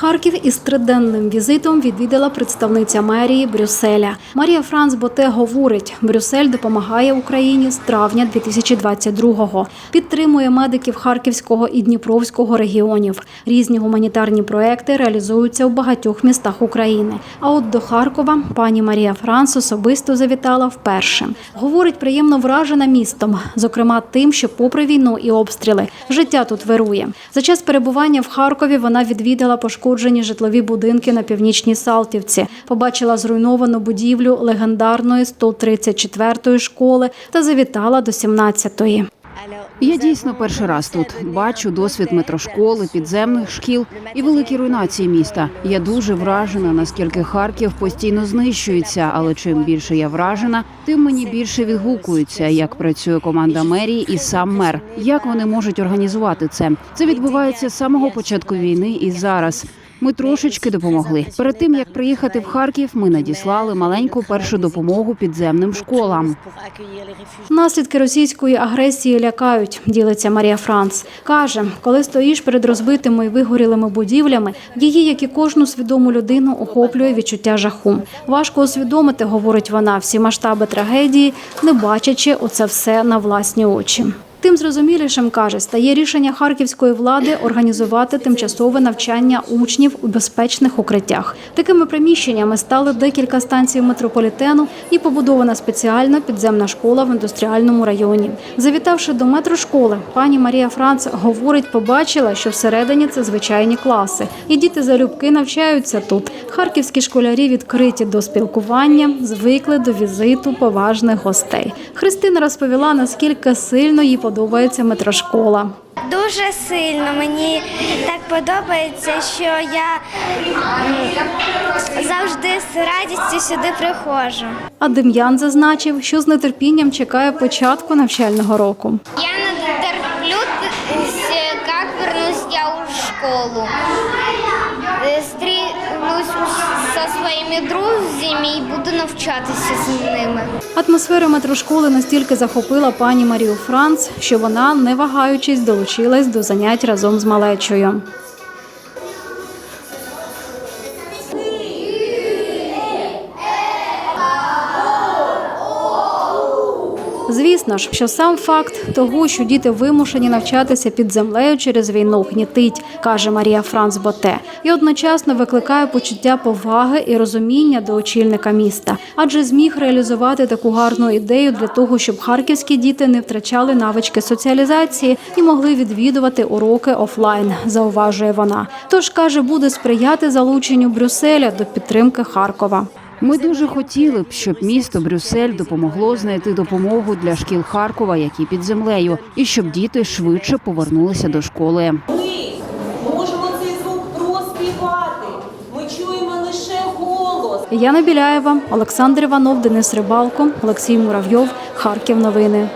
Харків із триденним візитом відвідала представниця мерії Брюсселя. Марія Франц Боте говорить, Брюссель допомагає Україні з травня 2022-го. Підтримує медиків Харківського і Дніпровського регіонів. Різні гуманітарні проекти реалізуються в багатьох містах України. А от до Харкова пані Марія Франц особисто завітала вперше. Говорить, приємно вражена містом, зокрема тим, що попри війну і обстріли життя тут вирує. За час перебування в Харкові вона відвідала пошкоджені житлові будинки на північній Салтівці, побачила зруйновану будівлю легендарної 134-ї школи та завітала до 17-ї. Я дійсно перший раз тут бачу досвід метрошколи, підземних шкіл і великі руйнації міста. Я дуже вражена, наскільки Харків постійно знищується. Але чим більше я вражена, тим мені більше відгукується, як працює команда мерії і сам мер. Як вони можуть організувати це? Це відбувається з самого початку війни і зараз. Ми трошечки допомогли. Перед тим як приїхати в Харків, ми надіслали маленьку першу допомогу підземним школам. Наслідки російської агресії лякають, ділиться Марія Франц. Каже, коли стоїш перед розбитими і вигорілими будівлями, її, як і кожну свідому людину, охоплює відчуття жаху. Важко усвідомити, говорить вона, всі масштаби трагедії, не бачачи оце все на власні очі. Тим зрозумілішим каже, стає рішення харківської влади організувати тимчасове навчання учнів у безпечних укриттях. Такими приміщеннями стали декілька станцій метрополітену і побудована спеціальна підземна школа в індустріальному районі. Завітавши до метрошколи, пані Марія Франц говорить, побачила, що всередині це звичайні класи, і діти залюбки навчаються тут. Харківські школярі відкриті до спілкування, звикли до візиту поважних гостей. Христина розповіла, наскільки сильно їй подобається метрошкола. Дуже сильно мені так подобається, що я завжди з радістю сюди приходжу. А Дем'ян зазначив, що з нетерпінням чекає початку навчального року. Я не терплю, як вернусь я у школу. Зі мій друзями буду навчатися з ними. Атмосфера метрошколи настільки захопила пані Марію Франц, що вона, не вагаючись, долучилась до занять разом з малечою. Звісно ж, що сам факт того, що діти вимушені навчатися під землею через війну, гнітить, каже Марія Франц Боте, і одночасно викликає почуття поваги і розуміння до очільника міста, адже зміг реалізувати таку гарну ідею для того, щоб харківські діти не втрачали навички соціалізації і могли відвідувати уроки офлайн. Зауважує вона. Тож каже, буде сприяти залученню Брюсселя до підтримки Харкова. Ми дуже хотіли б, щоб місто Брюссель допомогло знайти допомогу для шкіл Харкова, які під землею, і щоб діти швидше повернулися до школи. Ми можемо цей звук проспівати. Ми чуємо лише голос. Яна Біляєва, Олександр Іванов, Денис Рибалко, Олексій Муравйов, Харків. Новини.